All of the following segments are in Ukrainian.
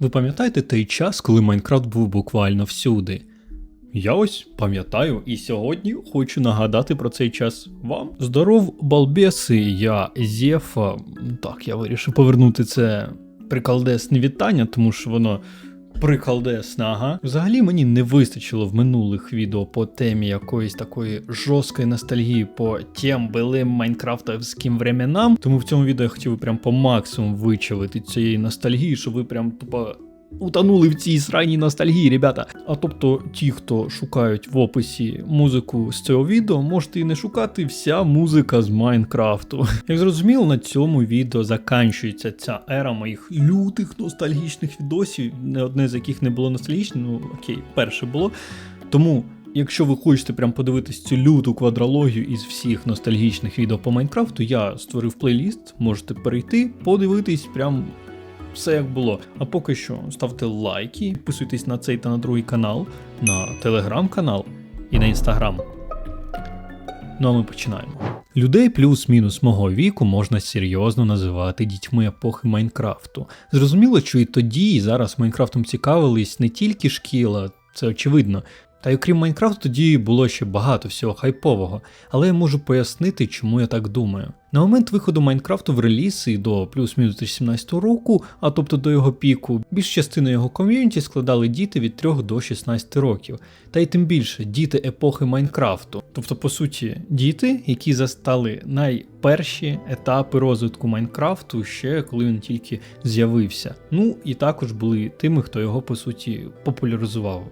Ви пам'ятаєте той час, коли Майнкрафт був буквально всюди? Я ось пам'ятаю і сьогодні хочу нагадати про цей час вам. Здоров, балбеси, я Зєфа. Так, я вирішив повернути це приколдесне вітання, тому що воно приколдесне, ага. Взагалі мені не вистачило в минулих відео по темі якоїсь такої жорсткої ностальгії по тем былим майнкрафтовським временам. Тому в цьому відео я хотів прям по максимуму вичавити цієї ностальгії, щоб ви прям тупо утонули в цій сраній ностальгії, ребята. А тобто, ті, хто шукають в описі музику з цього відео, можете і не шукати вся музика з Майнкрафту. Як зрозуміло, на цьому відео заканчується ця ера моїх лютих ностальгічних відосів, не одне з яких не було ностальгічне, ну окей, перше було. Тому. Якщо ви хочете прям подивитись цю люту квадрологію із всіх ностальгічних відео по Майнкрафту, я створив плейліст, можете перейти, подивитись прям все як було. А поки що ставте лайки, підписуйтесь на цей та на другий канал, на телеграм-канал і на інстаграм. Ну а ми починаємо. Людей плюс-мінус мого віку можна серйозно називати дітьми епохи Майнкрафту. Зрозуміло, що і тоді, і зараз Майнкрафтом цікавились не тільки шкіла, це очевидно. Та й окрім Майнкрафту, тоді було ще багато всього хайпового, але я можу пояснити, чому я так думаю. На момент виходу Майнкрафту в реліз і до плюс-мінус 2017 року, а тобто до його піку, більш частину його ком'юніті складали діти від 3 до 16 років, та й тим більше діти епохи Майнкрафту. Тобто, по суті, діти, які застали найперші етапи розвитку Майнкрафту ще коли він тільки з'явився. Ну і також були тими, хто його по суті популяризував.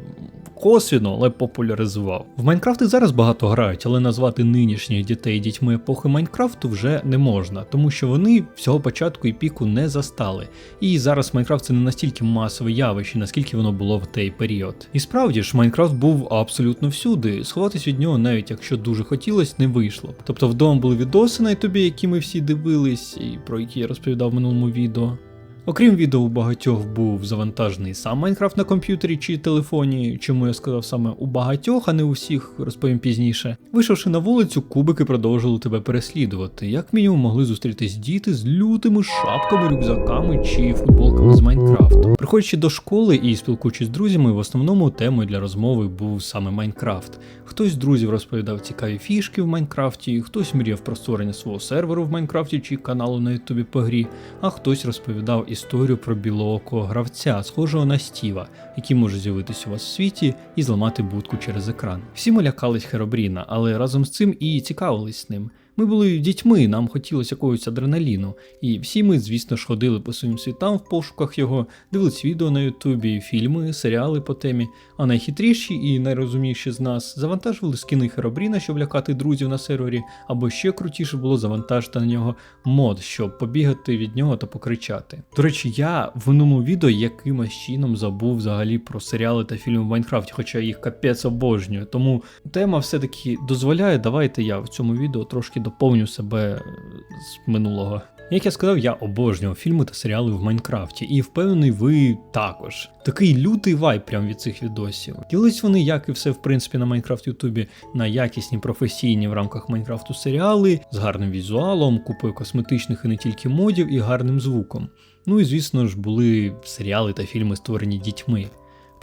Косвіно, але популяризував. В Майнкрафт і зараз багато грають, але назвати нинішніх дітей дітьми епохи Майнкрафту вже не можна, тому що вони всього початку і піку не застали. І зараз Майнкрафт це не настільки масове явище, наскільки воно було в той період. І справді ж, Майнкрафт був абсолютно всюди. Сховатись від нього, навіть якщо дуже хотілось, не вийшло. Тобто вдома були відоси на ютубі, які ми всі дивились, і про які я розповідав в минулому відео. Окрім відео, у багатьох був завантажений сам Майнкрафт на комп'ютері чи телефоні, чому я сказав саме у багатьох, а не у всіх, розповім пізніше. Вийшовши на вулицю, кубики продовжили тебе переслідувати. Як мінімум могли зустрітись діти з лютими шапками, рюкзаками чи футболками з Майнкрафту. Приходячи до школи і спілкуючись з друзями, в основному темою для розмови був саме Майнкрафт. Хтось з друзів розповідав цікаві фішки в Майнкрафті, хтось мріяв про створення свого серверу в Майнкрафті чи каналу на Ютубі по грі, а хтось розповідав історію про білоокого гравця, схожого на Стіва, який може з'явитися у вас в світі і зламати будку через екран. Всі ми лякались Херобріна, але разом з цим і цікавились ним. Ми були дітьми, нам хотілося якогось адреналіну, і всі ми, звісно ж, ходили по своїм світам в пошуках його, дивились відео на Ютубі, фільми, серіали по темі. А найхитріші і найрозумніші з нас завантажували скини Херобріна, щоб лякати друзів на сервері, або ще крутіше було завантажити на нього мод, щоб побігати від нього та покричати. До речі, я в минулому відео якимось чином забув взагалі про серіали та фільми в Майнкрафті, хоча їх капець обожнюю. Тому тема все-таки дозволяє. Давайте я в цьому відео трошки доповню себе з минулого. Як я сказав, я обожнював фільми та серіали в Майнкрафті, і впевнений, ви також. Такий лютий вайб прям від цих відосів. Ділись вони, як і все в принципі на Майнкрафт Ютубі, на якісні професійні в рамках Майнкрафту серіали з гарним візуалом, купою косметичних і не тільки модів і гарним звуком. Ну і звісно ж були серіали та фільми створені дітьми.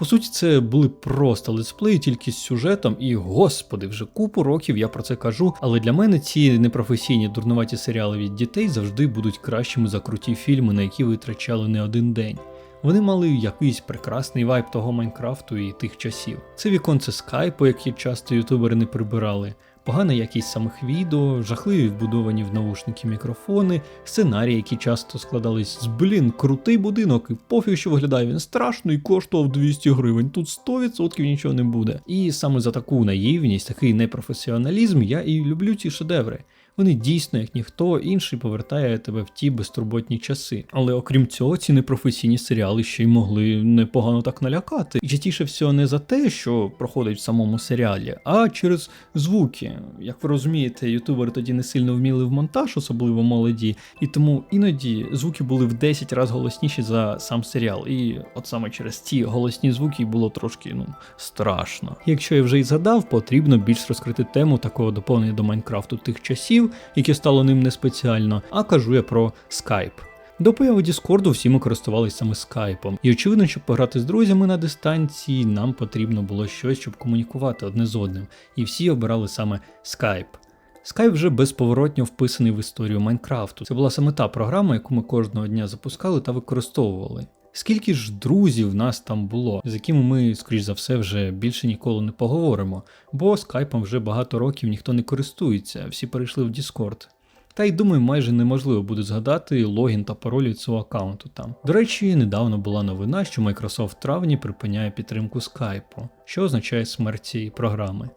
По суті, це були просто летсплеї тільки з сюжетом, і господи, вже купу років я про це кажу. Але для мене ці непрофесійні дурнуваті серіали від дітей завжди будуть кращими за круті фільми, на які витрачали не один день. Вони мали якийсь прекрасний вайб того Майнкрафту і тих часів. Це віконце скайпу, які часто ютубери не прибирали. Погана якість самих відео, жахливі вбудовані в наушники мікрофони, сценарії, які часто складались з блін, крутий будинок, і пофіг, що виглядає він страшно і коштував 200 гривень. Тут 100% нічого не буде. І саме за таку наївність, такий непрофесіоналізм я і люблю ці шедеври. Вони дійсно, як ніхто інший, повертає тебе в ті безтурботні часи. Але окрім цього, ці непрофесійні серіали ще й могли непогано так налякати. І частіше всього не за те, що проходить в самому серіалі, а через звуки. Як ви розумієте, ютубери тоді не сильно вміли в монтаж, особливо молоді, і тому іноді звуки були в 10 разів голосніші за сам серіал. І от саме через ці голосні звуки було трошки ну страшно. Якщо я вже і згадав, потрібно більш розкрити тему такого доповнення до Майнкрафту тих часів, яке стало ним не спеціально, а кажу я про Skype. До появи Діскорду всі ми користувалися саме скайпом, і очевидно, щоб пограти з друзями на дистанції, нам потрібно було щось, щоб комунікувати одне з одним, і всі обирали саме скайп. Скайп вже безповоротньо вписаний в історію Майнкрафту. Це була саме та програма, яку ми кожного дня запускали та використовували. Скільки ж друзів нас там було, з якими ми, скоріш за все, вже більше ніколи не поговоримо, бо скайпом вже багато років ніхто не користується, всі перейшли в Discord. Та й думаю, майже неможливо буде згадати логін та пароль від свого аккаунту там. До речі, недавно була новина, що Microsoft в травні припиняє підтримку скайпу, що означає смерть цієї програми.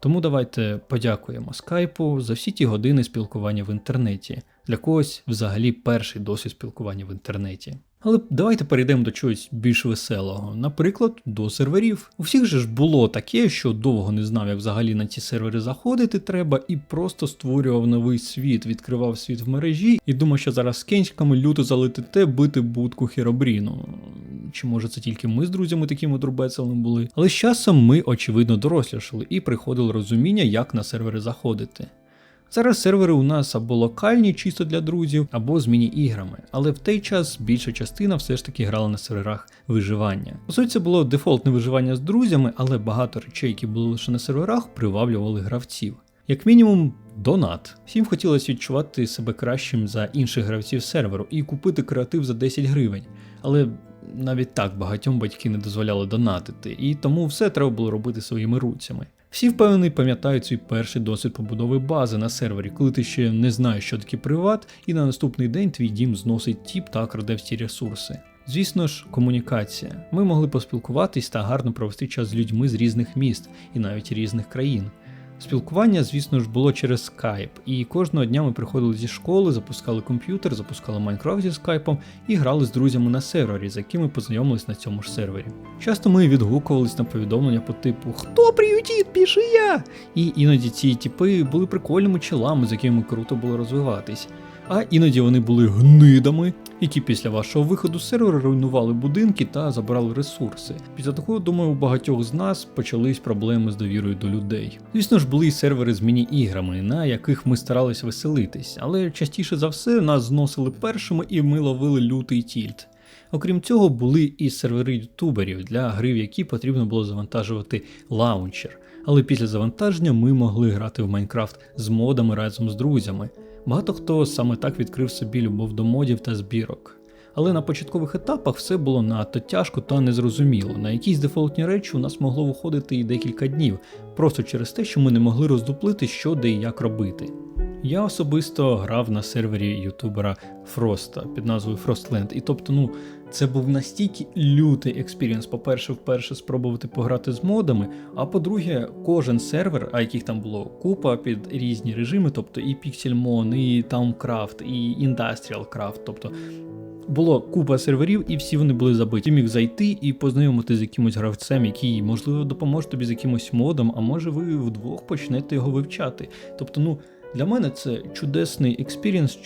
Тому давайте подякуємо скайпу за всі ті години спілкування в інтернеті. Для когось взагалі перший досвід спілкування в інтернеті. Але давайте перейдемо до чогось більш веселого, наприклад, до серверів. У всіх же ж було таке, що довго не знав, як взагалі на ці сервери заходити треба, і просто створював новий світ, відкривав світ в мережі і думав, що зараз з кенчиками люто залетите бити будку Хіробріну. Чи може це тільки ми з друзями такими дурбецелами були? Але з часом ми, очевидно, дорослішали і приходило розуміння, як на сервери заходити. Зараз сервери у нас або локальні, чисто для друзів, або з міні-іграми, але в той час більша частина все ж таки грала на серверах виживання. По суті, це було дефолтне виживання з друзями, але багато речей, які були лише на серверах, приваблювали гравців. Як мінімум, донат. Всім хотілося відчувати себе кращим за інших гравців серверу і купити креатив за 10 гривень. Але навіть так багатьом батьки не дозволяли донатити, і тому все треба було робити своїми руцями. Всі впевнений пам'ятають свій перший досвід побудови бази на сервері, коли ти ще не знаєш, що таке приват, і на наступний день твій дім зносить тіп та краде всі ресурси. Звісно ж, комунікація. Ми могли поспілкуватись та гарно провести час з людьми з різних міст і навіть різних країн. Спілкування, звісно ж, було через скайп, і кожного дня ми приходили зі школи, запускали комп'ютер, запускали Майнкрафт зі скайпом і грали з друзями на сервері, з якими познайомились на цьому ж сервері. Часто ми відгукувались на повідомлення по типу Хто приютить, піши я! І іноді ці типи були прикольними челами, з якими круто було розвиватись. А іноді вони були гнидами, які після вашого виходу з сервера руйнували будинки та забирали ресурси. Після такого, думаю, у багатьох з нас почались проблеми з довірою до людей. Звісно ж, були й сервери з міні-іграми, на яких ми старались веселитись, але частіше за все нас зносили першими і ми ловили лютий тільт. Окрім цього, були і сервери ютуберів, для гри в які потрібно було завантажувати лаунчер. Але після завантаження ми могли грати в Майнкрафт з модами разом з друзями. Багато хто саме так відкрив собі любов до модів та збірок. Але на початкових етапах все було надто тяжко та незрозуміло. На якісь дефолтні речі у нас могло виходити і декілька днів, просто через те, що ми не могли роздуплити, що де і як робити. Я особисто грав на сервері ютубера Фроста під назвою Frostland, і тобто, ну, це був настільки лютий експірієнс, по-перше, вперше спробувати пограти з модами. А по-друге, кожен сервер, а яких там було купа під різні режими, тобто і Pixelmon, і Towncraft, і Industrial Craft, тобто. Було купа серверів, і всі вони були забиті. Ти міг зайти і познайомити з якимось гравцем, який, можливо, допоможе тобі з якимось модом, а може ви вдвох почнете його вивчати. Тобто, ну. Для мене це чудесний експірієнс,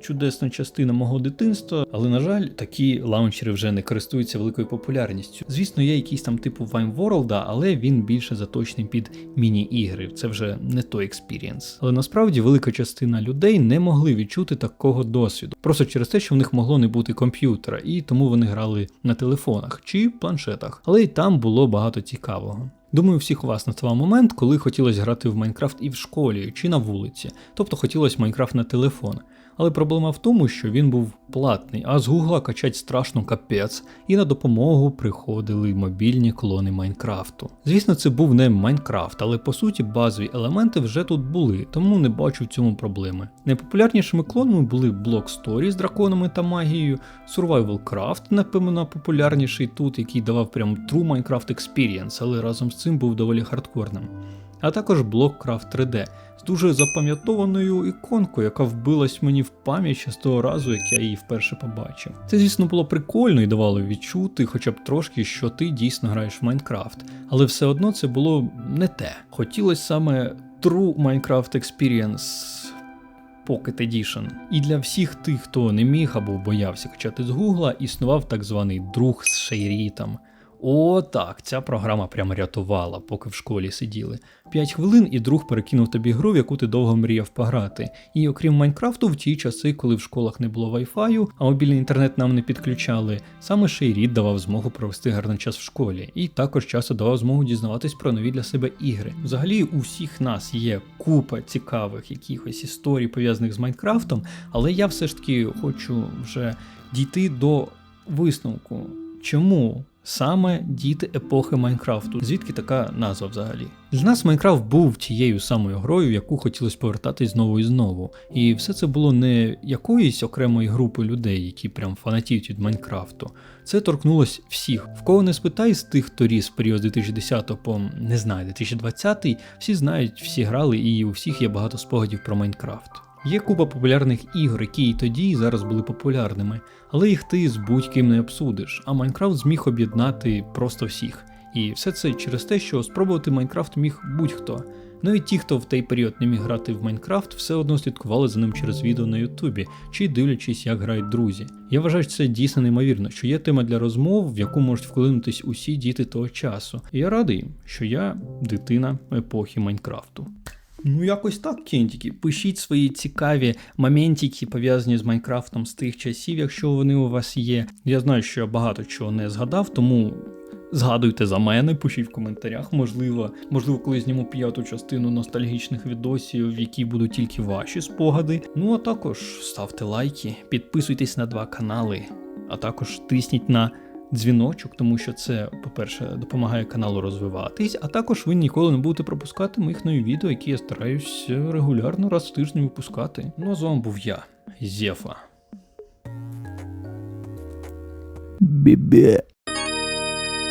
чудесна частина мого дитинства, але на жаль, такі лаунчери вже не користуються великою популярністю. Звісно, є якийсь там типу Vime World, але він більше заточений під міні-ігри. Це вже не той експірієнс. Але насправді велика частина людей не могли відчути такого досвіду, просто через те, що в них могло не бути комп'ютера, і тому вони грали на телефонах чи планшетах. Але й там було багато цікавого. Думаю, всіх у вас наставав момент, коли хотілося грати в Майнкрафт і в школі, чи на вулиці, тобто хотілося Майнкрафт на телефон. Але проблема в тому, що він був платний, а з Гугла качать страшно капець, і на допомогу приходили мобільні клони Майнкрафту. Звісно, це був не Майнкрафт, але по суті базові елементи вже тут були, тому не бачу в цьому проблеми. Найпопулярнішими клонами були Block Story з драконами та магією, Survival Craft, напевно, популярніший тут, який давав прям True Minecraft Experience, але разом з цим був доволі хардкорним. А також Blockcraft 3D з дуже запам'ятованою іконкою, яка вбилась мені в пам'ять ще з того разу, як я її вперше побачив. Це, звісно, було прикольно і давало відчути, хоча б трошки, що ти дійсно граєш в Майнкрафт, але все одно це було не те. Хотілося саме True Minecraft Experience. Pocket Edition. І для всіх тих, хто не міг або боявся качати з Гугла, існував так званий друг з шейрітом. О, так, ця програма прямо рятувала, поки в школі сиділи. П'ять хвилин і друг перекинув тобі гру, в яку ти довго мріяв пограти. І окрім Майнкрафту, в ті часи, коли в школах не було вайфаю, а мобільний інтернет нам не підключали, саме Шейрід давав змогу провести гарний час в школі, і також часто давав змогу дізнаватись про нові для себе ігри. Взагалі, у всіх нас є купа цікавих якихось історій пов'язаних з Майнкрафтом, але я все ж таки хочу вже дійти до висновку. Чому саме діти епохи Майнкрафту? Звідки така назва взагалі? Для нас Майнкрафт був тією самою грою, яку хотілося повертатись знову і знову. І все це було не якоїсь окремої групи людей, які прям фанатіють від Майнкрафту. Це торкнулось всіх. В кого не спитай з тих, хто ріс в період з 2010 по не знаю, 2020, всі знають, всі грали, і у всіх є багато спогадів про Майнкрафт. Є купа популярних ігор, які і тоді, і зараз були популярними, але їх ти з будь-ким не обсудиш, а Майнкрафт зміг об'єднати просто всіх. І все це через те, що спробувати Майнкрафт міг будь-хто. Навіть ті, хто в той період не міг грати в Майнкрафт, все одно слідкували за ним через відео на Ютубі чи дивлячись, як грають друзі. Я вважаю, що це дійсно неймовірно, що є тема для розмов, в яку можуть вклинутись усі діти того часу. І я радий, що я дитина епохи Майнкрафту. Ну, якось так, кентики. Пишіть свої цікаві моментики, пов'язані з Майнкрафтом з тих часів, якщо вони у вас є. Я знаю, що я багато чого не згадав, тому згадуйте за мене, пишіть в коментарях. Можливо, можливо, коли зніму п'яту частину ностальгічних відосів, в які будуть тільки ваші спогади. Ну а також ставте лайки, підписуйтесь на два канали, а також тисніть на дзвіночок, тому що це, по-перше, допомагає каналу розвиватись, а також ви ніколи не будете пропускати моїх нові відео, які я стараюсь регулярно раз в тиждень випускати. Ну а з вами був я, Зефа. Бібе.